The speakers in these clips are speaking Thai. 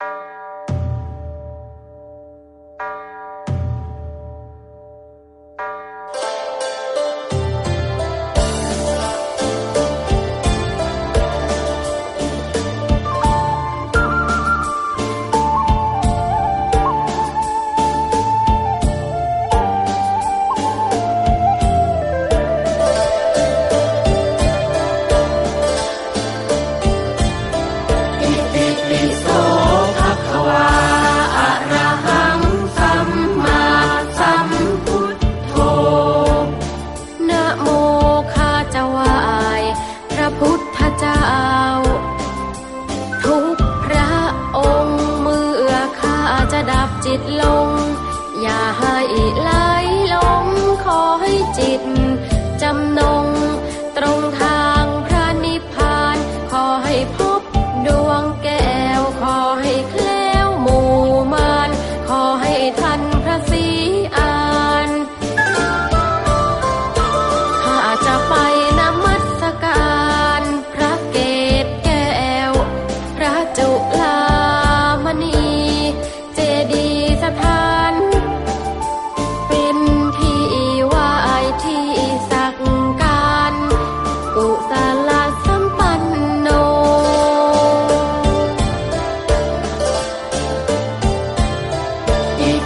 อิ จิตลง อย่าให้ไหลลงขอให้จิต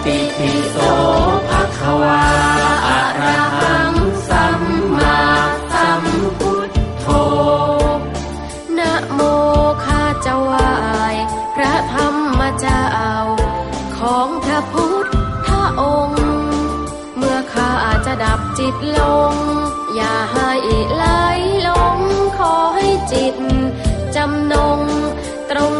ติปิโสภะคะวาอะระหังสัมมาสัมพุทโธนะโมข้าจะวายพระธรรมเจ้าของพระพุทธองค์ เมื่อข้าอาจจะดับจิตลง อย่าให้ไหลลงขอให้จิตจำนงตรง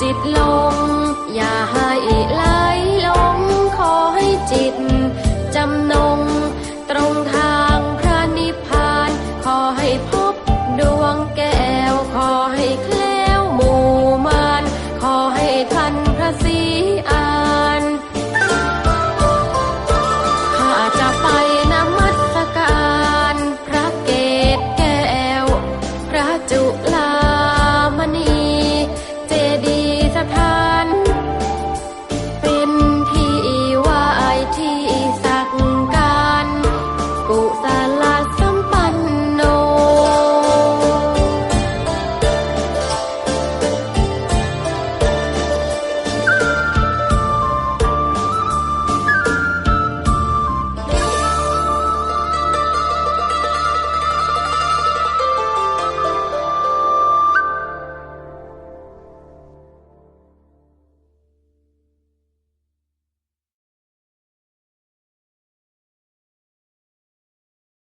จิตลงอย่าห